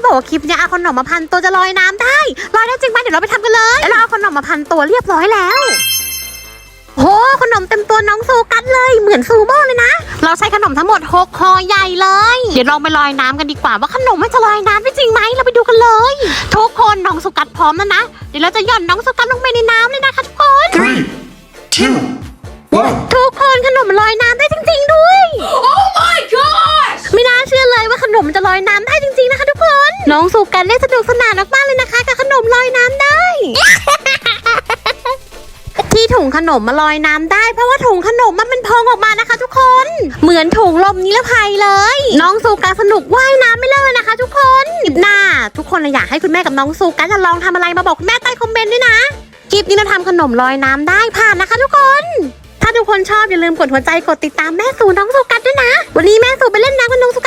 าบอกว่าคลิปเนี้ยเอาขนมมาพันตัวจะลอยน้ำได้ลอยได้จริงไหมเดี๋ยวเราไปทำกันเลยแล้วเราเอาขนมมาพันตัวเรียบร้อยแล้วโหขนมเต็มตัวน้องซูกัสเลยเหมือนซูโม่เลยนะ เราใช้ขนมทั้งหมดหกคอใหญ่เลย เดี๋ยวลองไปลอยน้ำกันดีกว่าว่าขนมมันจะลอยน้ำได้จริงไหมเราไปดูกันเลย ทุกคนน้องสุกัสพร้อมแล้วนะเดี๋ยวเราจะหย่อนน้องสุกัสลงไปในน้ำเลยนะคะทุกคน Three, two, one. ทุกคนขนมมันลอยน้ำได้จริง ๆ ด้วย Oh my gosh! ไม่น่าเชื่อเลยว่าขนมมันจะลอยน้ำได้จริงๆ น้องสุกันเล่นสนุกสนานมากๆเลยนะคะ กับขนมลอยน้ำได้ ที่ถุงขนมมาลอยน้ำได้ เพราะว่าถุงขนมมันเป็นพองออกมานะคะ ทุกคน เหมือนถุงลมนิรภัยเลย น้องสุกันสนุกว่ายน้ำไม่เลิกเลยนะคะ ทุกคนคลิปหน้า ทุกคนอยากให้คุณแม่กับน้องสุกันจะลองทำอะไรมาบอกคุณแม่ใต้คอมเมนต์ด้วยนะคลิปนี้เราทำขนมลอยน้ำได้ผ่านนะคะ ทุกคน ถ้าทุกคนชอบอย่าลืมกดหัวใจกดติดตามแม่สูน้องสุกัดด้วยนะ วันนี้แม่สูไปเล่นน้ำกับน้องสุ